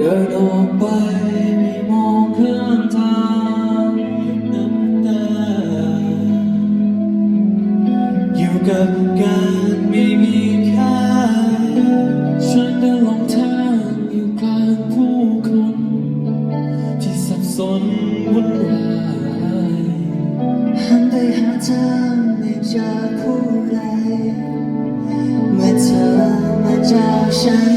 ดินออกไปไม่มองข้างทางน้ำตาอยู่กับการไม่มีค่าฉันเดินหลงทางอยู่กลางผู้คนที่สับสนวุ่นวายหันไปหาเธอไม่เจอผู้ใดเมื่อเธอมาจากฉัน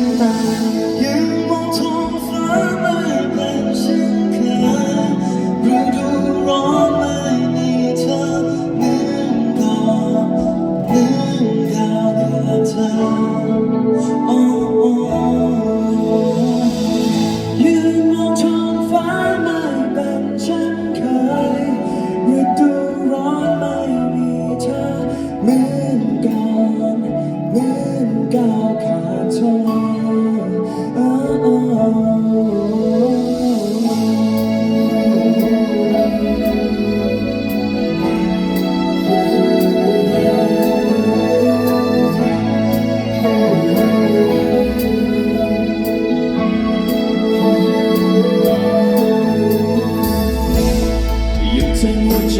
ใจ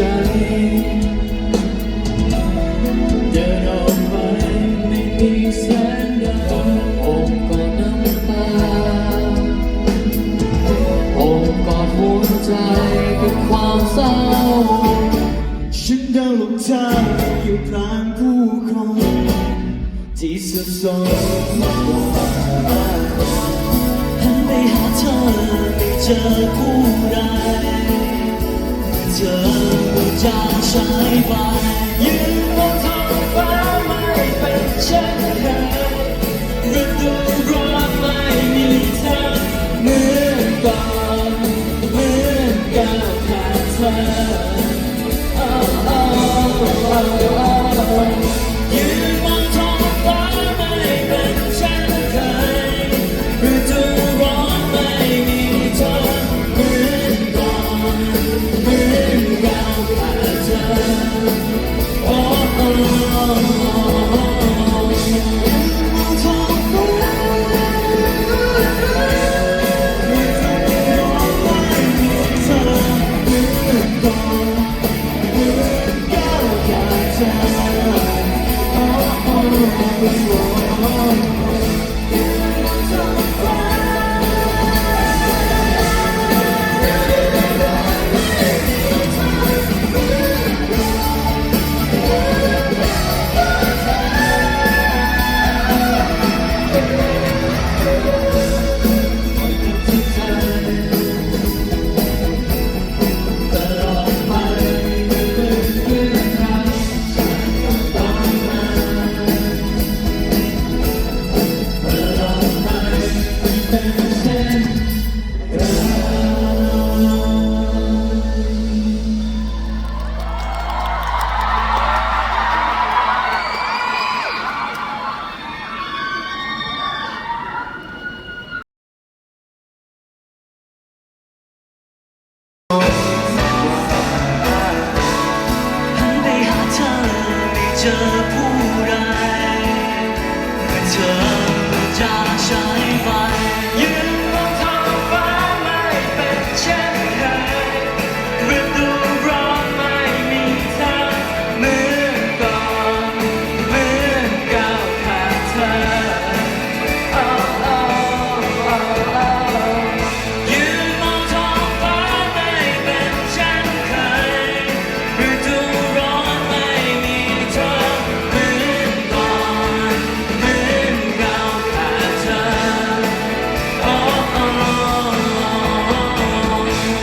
เดินออกไปไม่มีแสงดาวอบกอดน้ำตาโอบกอดหัวใจกับความเศร้า ฉันเดินหลงทางอยู่กลางผู้คนที่สับสนมากมายหันไปหาเธอไม่เจอผู้ใด เจอไม่จากฉันไปยืนบนท้องฟ้าไม่เป็นเช่นเคยฤดูร้อนไม่มีเธอเหมือนก่อนเหมือนก้าวขาดเธอ ด จากฉันไป